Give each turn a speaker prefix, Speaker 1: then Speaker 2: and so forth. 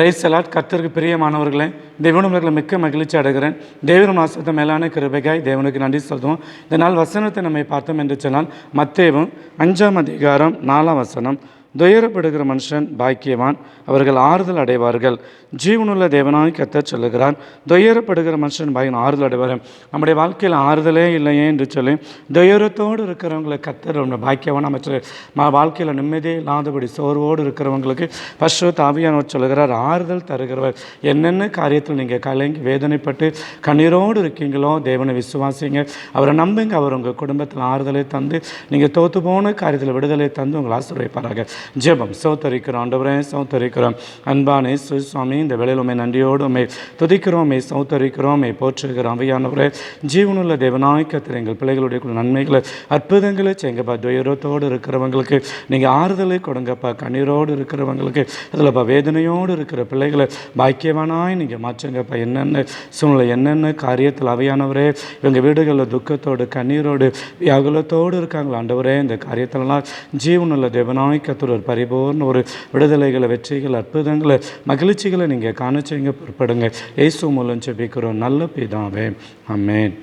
Speaker 1: ரைசலாட் கர்த்தருக்கு பிரியமானவர்களே தேவனும் மிக்க மகிழ்ச்சி அடைகிறேன். தேவனும் ஆசிரியத்த மேலான கிருபைகாய் தேவனுக்கு நன்றி சொல்லுவோம் இதனால் வசனத்தை நம்மை பார்த்தோம் என்று சொன்னால் மத்தேவும் அஞ்சாம் அதிகாரம் நாலாம் வசனம். துயரப்படுகிற மனுஷன் பாக்கியவான். அவர்கள் ஆறுதல் அடைவார்கள். ஜீவனுள்ள தேவனாய் கத்த சொல்லுகிறான் துயரப்படுகிற மனுஷன் பாக்கியம் ஆறுதல் அடைவார் நம்முடைய வாழ்க்கையில் ஆறுதலே இல்லையே என்று சொல்லி துயரத்தோடு இருக்கிறவங்களை கத்தர் பாக்கியவான். அமைச்சர் வாழ்க்கையில் நிம்மதியே இல்லாதபடி சோர்வோடு இருக்கிறவங்களுக்கு பசு தாவியானவர் சொல்லுகிறார். ஆறுதல் தருகிறவர். என்னென்ன காரியத்தில் நீங்கள் கலங்கி வேதனைப்பட்டு கண்ணீரோடு இருக்கீங்களோ தேவனை விசுவாசிங்க. அவரை நம்புங்க. அவர் உங்கள் குடும்பத்தில் ஆறுதலை தந்து நீங்கள் தோற்று போன காரியத்தில் விடுதலை தந்து உங்களை ஆசீர்வதிப்பாராக. ஜெபம். சௌத்தரிக்கிறோம். ஆண்டவரே சௌத்தரிக்கிறோம். அன்பானே சுவாமி இந்த வேலையில் உண்மை நன்றியோடு உண்மை துதிக்கிறோம் உண்மை சௌத்தரிக்கிறோம் உண்மை போற்றுகிறோம். அவையானவரே ஜீவனுள்ள தேவநாயக்கத்தில் எங்கள் பிள்ளைகளுடைய நன்மைகளை அற்புதங்களை செய்யுங்கப்பா. துயரத்தோடு இருக்கிறவங்களுக்கு நீங்கள் ஆறுதலை கொடுங்கப்பா. கண்ணீரோடு இருக்கிறவங்களுக்கு அதில்ப்பா வேதனையோடு இருக்கிற பிள்ளைகளை பாக்கியவானாய் நீங்கள் மாற்றுங்கப்பா. என்னென்ன சூழ்நிலை என்னென்ன காரியத்தில் அவையானவரே இவங்க வீடுகளில் துக்கத்தோடு கண்ணீரோடு வியாகுலத்தோடு இருக்காங்களா? ஆண்டவரே இந்த காரியத்திலலாம் ஜீவனுள்ள தேவநாயக்கத்தில் ஒரு பரிபூர்ண ஒரு விடுதலைகளை வெற்றிகள் அற்புதங்களை மகிழ்ச்சிகளை நீங்கள் காணச்சிங்க பிற்படுங்க பொறுப்படுங்க. இயேசு மூலம் செபிக்கிறோம் நல்ல பிதாவே. அமேன்